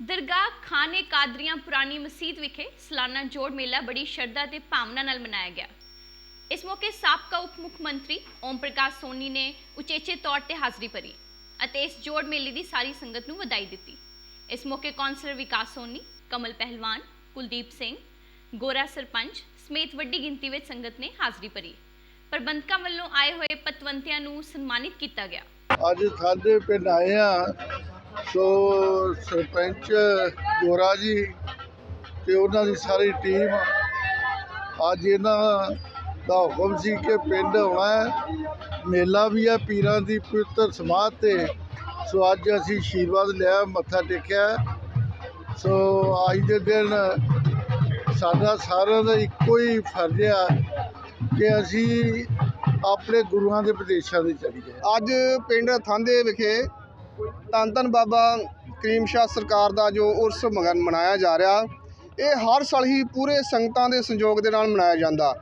ਦਰਗਾਹ ਖਾਨੇ ਕਾਦਰੀਆਂ ਪੁਰਾਣੀ ਮਸਜਿਦ ਵਿਖੇ ਸਾਲਾਨਾ ਜੋੜ ਮੇਲਾ ਬੜੀ ਸ਼ਰਧਾ ਤੇ ਭਾਵਨਾ ਨਾਲ ਮਨਾਇਆ ਗਿਆ। ਇਸ ਮੌਕੇ ਸਾਬਕਾ ਉਪ ਮੁੱਖ ਮੰਤਰੀ ਓਮ ਪ੍ਰਕਾਸ਼ ਸੋਨੀ ਨੇ ਉਚੇਚੇ ਤੌਰ ਤੇ ਹਾਜ਼ਰੀ ਭਰੀ ਅਤੇ ਇਸ ਜੋੜ ਮੇਲੇ ਦੀ ਸਾਰੀ ਸੰਗਤ ਨੂੰ ਵਧਾਈ ਦਿੱਤੀ। ਇਸ ਮੌਕੇ ਕੌਂਸਲਰ ਵਿਕਾਸ ਸੋਨੀ, ਕਮਲ ਪਹਿਲਵਾਨ, ਕੁਲਦੀਪ ਸਿੰਘ, ਗੋਰਾ ਸਰਪੰਚ ਸਮੇਤ ਵੱਡੀ ਗਿਣਤੀ ਵਿੱਚ ਸੰਗਤ ਨੇ ਹਾਜ਼ਰੀ ਭਰੀ। ਪ੍ਰਬੰਧਕਾਂ ਵੱਲੋਂ ਆਏ ਹੋਏ ਪਤਵੰਤਿਆਂ ਨੂੰ ਸਨਮਾਨਿਤ ਕੀਤਾ ਗਿਆ। ਅੱਜ ਸਾਡੇ ਪਿੰਡ ਆਏ ਆ ਸੋ ਸਰਪੰਚ ਗੋਰਾ ਜੀ ਤੇ ਉਹਨਾਂ ਦੀ ਸਾਰੀ ਟੀਮ ਅੱਜ ਇਹਨਾਂ ਦਾ ਹੁਕਮ ਸੀ ਕਿ ਪਿੰਡ ਆਉਣਾ ਹੈ। ਮੇਲਾ ਵੀ ਹੈ ਪੀਰਾਂ ਦੀ ਪਵਿੱਤਰ ਸਮਾਧ ਤੇ। ਸੋ ਅੱਜ ਅਸੀਂ ਆਸ਼ੀਰਵਾਦ ਲਿਆ, ਮੱਥਾ ਟੇਕਿਆ ਸੋ ਅੱਜ ਦੇ ਦਿਨ ਸਾਡਾ ਸਾਰਿਆਂ ਦਾ ਇੱਕੋ ਹੀ ਫਰਜ਼ ਆ ਕਿ ਅਸੀਂ ਆਪਣੇ ਗੁਰੂਆਂ ਦੇ ਪ੍ਰਦੇਸ਼ਾਂ ਦੇ ਚੱਲੀਏ ਅੱਜ ਪਿੰਡ ਥਾਂਦੇ ਵਿਖੇ ਧੰਨ ਧੰਨ ਬਾਬਾ ਕਰੀਮ ਸ਼ਾਹ ਸਰਕਾਰ ਦਾ ਜੋ ਉਰਸ ਮਗਨ ਮਨਾਇਆ ਜਾ ਰਿਹਾ, ਇਹ ਹਰ ਸਾਲ ਹੀ ਪੂਰੇ ਸੰਗਤਾਂ ਦੇ ਸੰਯੋਗ ਦੇ ਨਾਲ ਮਨਾਇਆ ਜਾਂਦਾ।